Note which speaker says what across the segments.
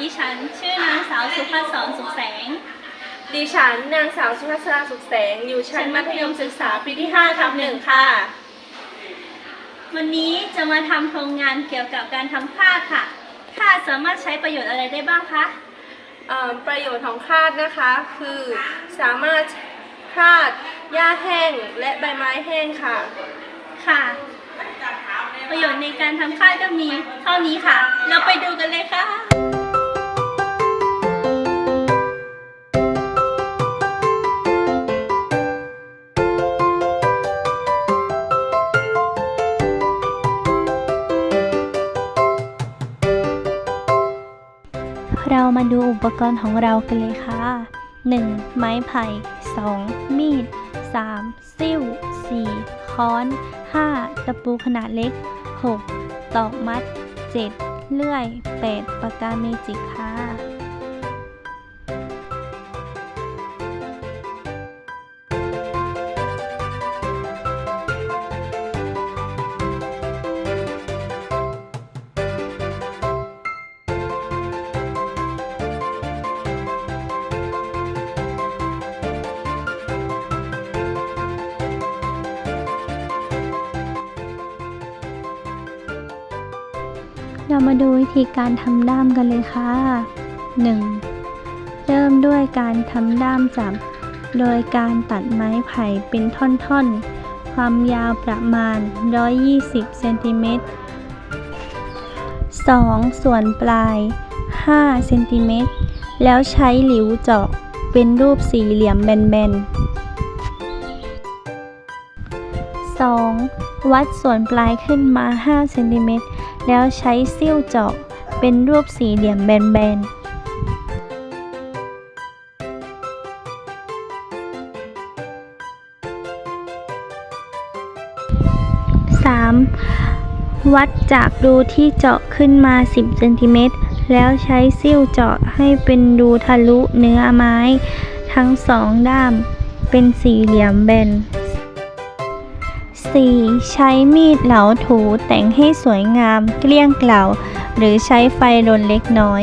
Speaker 1: ดีค่ะดิฉันชื่อนางสาวสุภาพสอนสุขแสง
Speaker 2: ดิฉันนางสาวสุภัสราสุขแสง อยู่ชั้นมัธยมศึกษาปีที่5ทับหนึ่งค่ะ
Speaker 1: วันนี้จะมาทำโครงงานเกี่ยวกับการทำคาดค่ะคาดสามารถใช้ประโยชน์อะไรได้บ้างคะ
Speaker 2: เอ่อประโยชน์ของคาดนะคะคือสามารถคาดหญ้าแห้งและใบไม้แห้งค่ะ
Speaker 1: ค่ะ ประโยชน์ในการทำคาดก็มีเท่านี้ค่ะ เราไปดูกันเลยค่ะ
Speaker 3: ปกรณ์ของเรากันเลยค่ะ 1. ไม้ไผ่ 2. มีด 3. ซิ่ว 4. ค้อน 5. ตะปูขนาดเล็ก 6. ตอกมัด 7. เลื่อย 8. ปากกาเมจิกค่ะ เรามาดูวิธีการทำด้ามกันเลยค่ะ 1. เริ่มด้วยการทำด้ามจับ โดยการตัดไม้ไผ่เป็นท่อนๆ ความยาวประมาณ 120เซนติเมตร 2. ส่วนปลาย 5 เซนติเมตร แล้วใช้หลิวเจาะเป็นรูปสี่เหลี่ยมแบนๆ 2. วัดส่วนปลายขึ้นมา5เซนติเมตร แล้วใช้ซิ่วเจาะเป็นรูปสี่เหลี่ยมแบนๆ 3. วัดจากรูที่เจาะขึ้นมา 10เซนติเมตรแล้วใช้ซิ่วเจาะให้เป็นรูทะลุเนื้อไม้ ทั้งสองด้าม เป็นสี่เหลี่ยมแบน 4. ใช้มีดเหลาถูแต่งให้สวยงาม เกลี้ยงเกล่า หรือใช้ไฟรนเล็กน้อย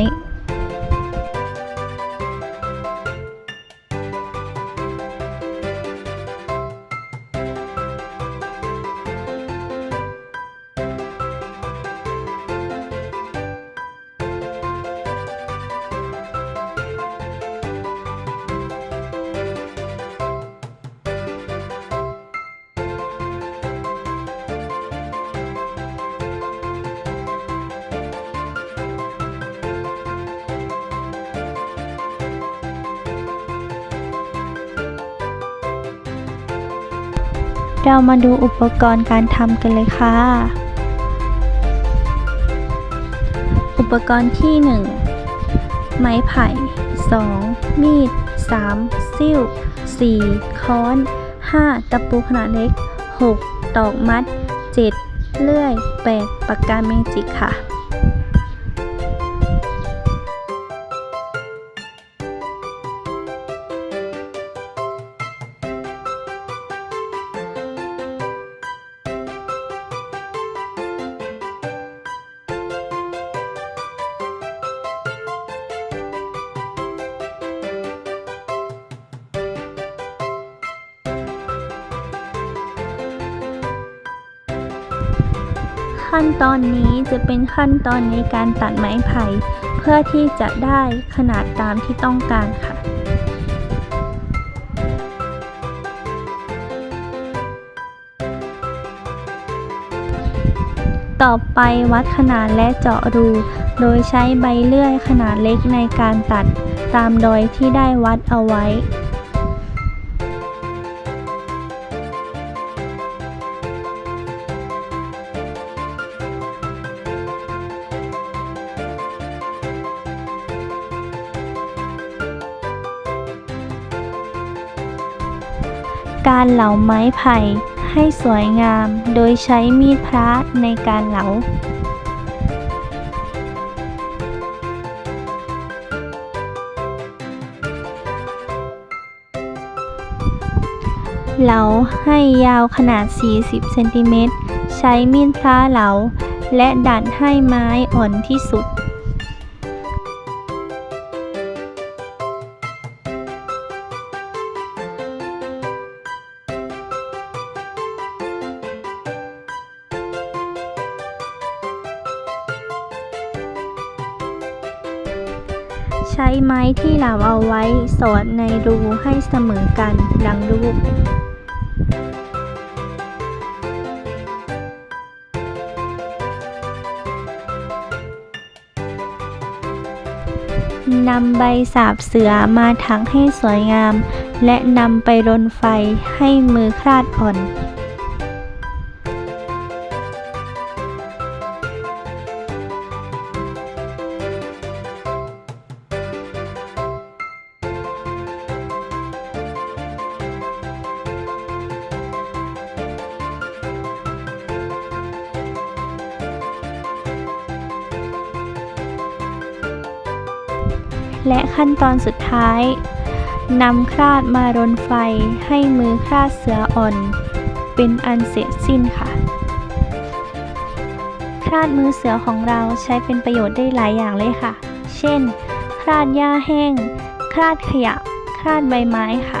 Speaker 3: เรามาดูอุปกรณ์การทำกันเลยค่ะ อุปกรณ์ที่ 1 ไม้ไผ่ 2. มีด 3. ซิ่ว 4. ค้อน 5. ตะปูขนาดเล็ก 6. ตอกมัด 7. เลื่อย 8. ปากกาเมจิกค่ะ ขั้นตอนนี้จะเป็นขั้นตอนในการตัดไม้ไผ่ เพื่อที่จะได้ขนาดตามที่ต้องการค่ะต่อไปวัดขนาดและเจาะรู โดยใช้ใบเลื่อยขนาดเล็กในการตัด ตามรอยที่ได้วัดเอาไว้ การเหลาไม้ไผ่ให้สวยงามโดยใช้มีดพระในการเหลาเหลาให้ยาวขนาด 40 เซนติเมตร ใช้มีดพระเหลา และดัดให้ไม้อ่อนที่สุด ช้ไม้ที่เหลาเอาไว้ สอดในรูให้เสมอกัน ดังรูปนำใบสาบเสือมาถักให้สวยงาม และนำไปรนไฟให้มือคลาดอ่อน และขั้นตอนสุดท้ายนำคราดมารนไฟให้มือคราดเสืออ่อน เป็นอันเสร็จสิ้นค่ะคราดมือเสือของเราใช้เป็นประโยชน์ได้หลายอย่างเลยค่ะ เช่น คราดหญ้าแห้ง คราดขยะ คราดใบไม้ค่ะ